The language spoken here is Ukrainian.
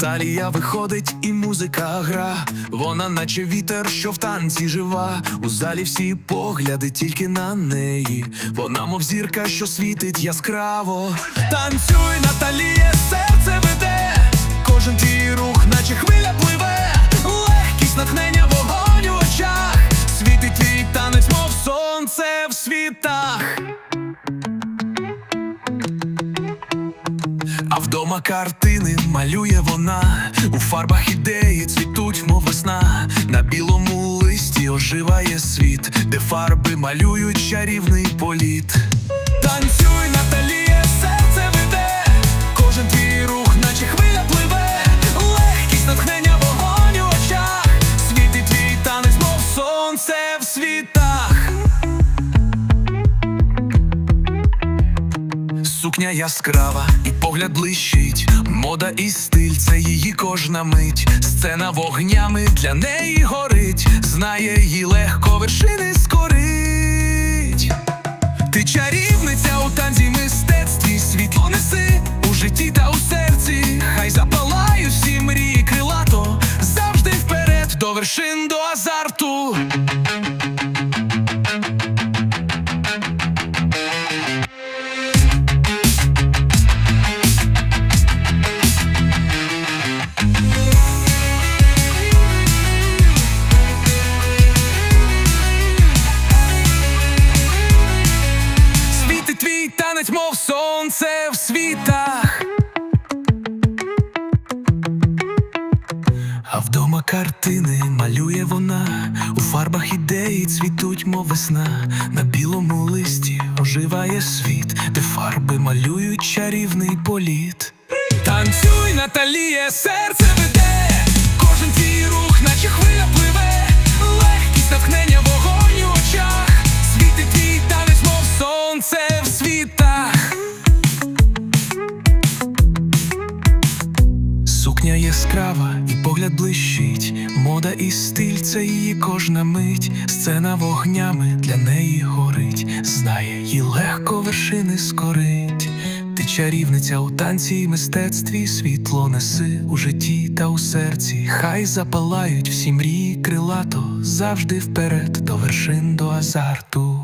Наталія виходить і музика гра. Вона, наче вітер, що в танці жива. У залі всі погляди тільки на неї. Вона, мов зірка, що світить яскраво. Танцюй, Наталія, серце веде. Кожен твій рух, наче хвиля пливе. Легкість натхнення, вогонь у очах. Світить твій танець, мов сонце в світах. Вдома картини малює вона, у фарбах ідеї цвітуть, мов весна. На білому листі оживає світ, де фарби малюють чарівний політ. Танцюй, Наталія, серце веде, кожен твій рух, наче хвиля пливе, легкість натхнення, вогонь у очах, світить твій танець, мов сонце в світах. Сукня яскрава погляд блищить, мода і стиль, це її кожна мить. Сцена вогнями для неї горить, знає її легко вершини скорить. Ти чарівниця у танці мистецтві, світло неси у житті та у серці. Хай запалають всі мрії крилато, завжди вперед, до вершин, до азарту. В світах. А вдома картини малює вона, у фарбах ідеї цвітуть, мов весна. На білому листі оживає світ, де фарби малюють чарівний політ. Танцюй, Наталіє серце Сукня яскрава і погляд блищить, мода і стиль це її кожна мить, сцена вогнями для неї горить, знає, їй легко вершини скорить. Ти чарівниця у танці й мистецтві, світло неси у житті та у серці. Хай запалають всі мрії крилато, завжди вперед, до вершин, до азарту.